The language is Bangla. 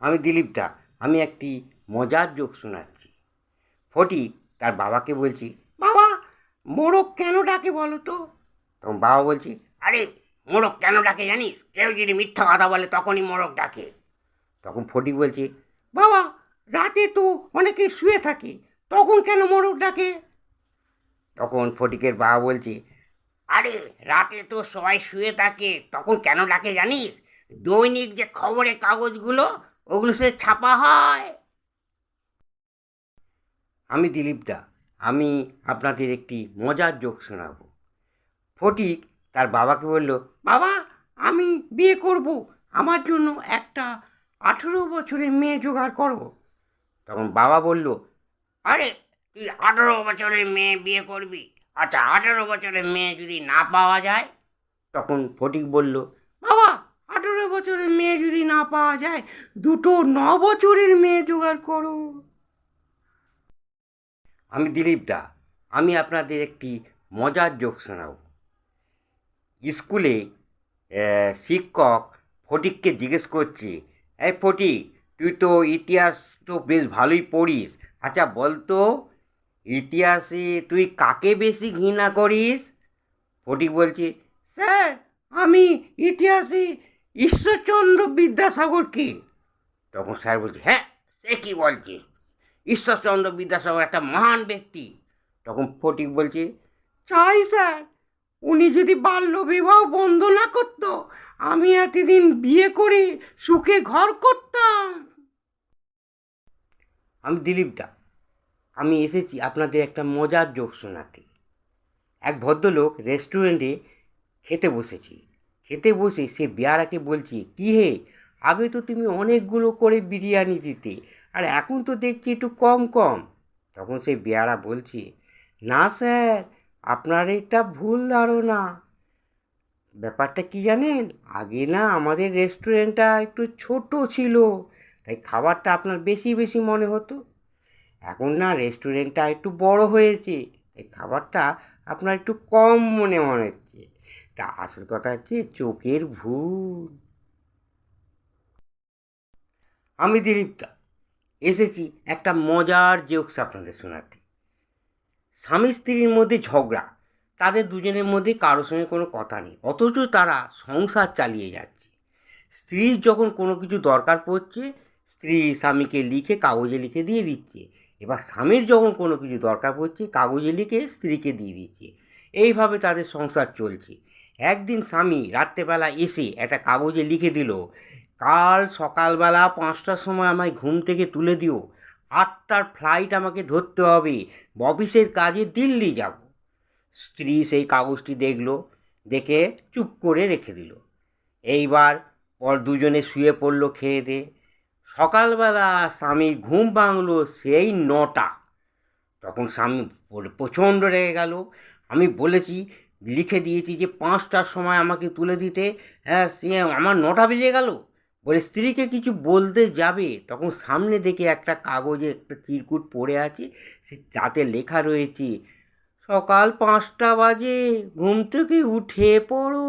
আমি দিলীপ দা, আমি একটি মজার জোক শোনাচ্ছি। ফটিক তার বাবাকে বলছি, বাবা, মোড়ক কেন ডাকে বলো তো? তখন বাবা বলছি, আরে, মোড়ক কেন ডাকে জানিস? কেউ যদি মিথ্যা কথা বলে তখনই মোড়ক ডাকে। তখন ফটিক বলছে, বাবা, রাতে তো অনেকে শুয়ে থাকে, তখন কেন মোড়ক ডাকে? তখন ফটিকের বাবা বলছে, আরে, রাতে তো সবাই শুয়ে থাকে, তখন কেন ডাকে জানিস? দৈনিক যে খবরের কাগজগুলো ওগুলো সে ছাপা হয়। আমি দিলীপ দা, আমি আপনাদের একটি মজার যোগ শোনাবো। ফটিক তার বাবাকে বলল, বাবা, আমি বিয়ে করব, আমার জন্য একটা আঠেরো বছরের মেয়ে জোগাড় করো। তখন বাবা বলল, আরে, তুই আঠেরো বছরের মেয়ে বিয়ে করবি? আচ্ছা আঠেরো বছরের মেয়ে যদি না পাওয়া যায়? তখন ফটিক বলল বছরের মেয়ে যদি না পাওয়া যায়, দুটো ন বছরের মেয়ে জোগাড় করো। আমি দিলীপ দা, আমি আপনাদের একটি মজার জোক শোনাব। স্কুলে শিক্ষক ফটিককে জিজ্ঞেস করছে, এই ফটিক, তুই তো ইতিহাস তো বেশ ভালোই পড়িস। আচ্ছা বলতো, ইতিহাসে তুই কাকে বেশি ঘৃণা করিস? ফটিক বলছে, স্যার, আমি ইতিহাসে ঈশ্বরচন্দ্র বিদ্যাসাগরকে তখন স্যার বলছে হ্যাঁ সে কি বলছিস ঈশ্বরচন্দ্র বিদ্যাসাগর একটা মহান ব্যক্তি। তখন ফটিক বলছে, চাই স্যার, উনি যদি বাল্য বিবাহ বন্ধ না করত, আমি এতদিন বিয়ে করে সুখে ঘর করতাম। আমি দিলীপ দা, আমি এসেছি আপনাদের একটা মজার জোক শোনাতে। এক ভদ্রলোক রেস্টুরেন্টে খেতে বসেছি। খেতে বসে সে বেয়ারাকে বলছে, কী হে? আগে তো তুমি অনেকগুলো করে বিরিয়ানি দিতে, আর এখন তো দেখছি একটু কম কম। তখন সে বেয়ারা বলছে, না স্যার, আপনার এটা ভুল ধারণা। ব্যাপারটা কি জানেন? আগে না আমাদের রেস্টুরেন্টটা একটু ছোট ছিল, তাই খাবারটা আপনার বেশি বেশি মনে হতো। এখন না রেস্টুরেন্টটা একটু বড় হয়েছে, তাই খাবারটা আপনার একটু কম মনে মনে হচ্ছে। তা আসল কথা হচ্ছে চোখের ভুল। আমি দিলীপদা এসেছি একটা মজার জোকস আপনাদের শোনাতে। স্বামী স্ত্রীর মধ্যে ঝগড়া, তাদের দুজনের মধ্যে কারোর সঙ্গে কোনো কথা নেই, অথচ তারা সংসার চালিয়ে যাচ্ছে। স্ত্রীর যখন কোনো কিছু দরকার পড়ছে, স্ত্রী স্বামীকে লিখে কাগজে লিখে দিয়ে দিচ্ছে। এবার স্বামীর যখন কোনো কিছু দরকার পড়ছে, কাগজে লিখে স্ত্রীকে দিয়ে দিচ্ছে। এইভাবে তাদের সংসার চলছে। একদিন স্বামী রাত্রেবেলা এসে একটা কাগজে লিখে দিল, কাল সকালবেলা পাঁচটার সময় আমায় ঘুম থেকে তুলে দিও। আটটার ফ্লাইট আমাকে ধরতে হবে। অফিসের কাজে দিল্লি যাব। স্ত্রী সেই কাগজটি দেখল, দেখে চুপ করে রেখে দিল। এইবার পর দুজনে শুয়ে পড়ল খেয়ে দে সকালবেলা স্বামী ঘুম ভাঙলো সেই নটা। তখন স্বামী প্রচণ্ড রেগে গেল। আমি বলেছি লিখে দিয়েছি যে পাঁচটার সময় আমাকে তুলে দিতে। হ্যাঁ সে আমার নটা বেজে গেল। বলে, স্ত্রীকে কিছু বলতে যাবে? তখন সামনে দেখে একটা কাগজে একটা চিরকুট পড়ে আছে। সে তাতে লেখা রয়েছে, সকাল পাঁচটা বাজে, ঘুম থেকে উঠে পড়ো।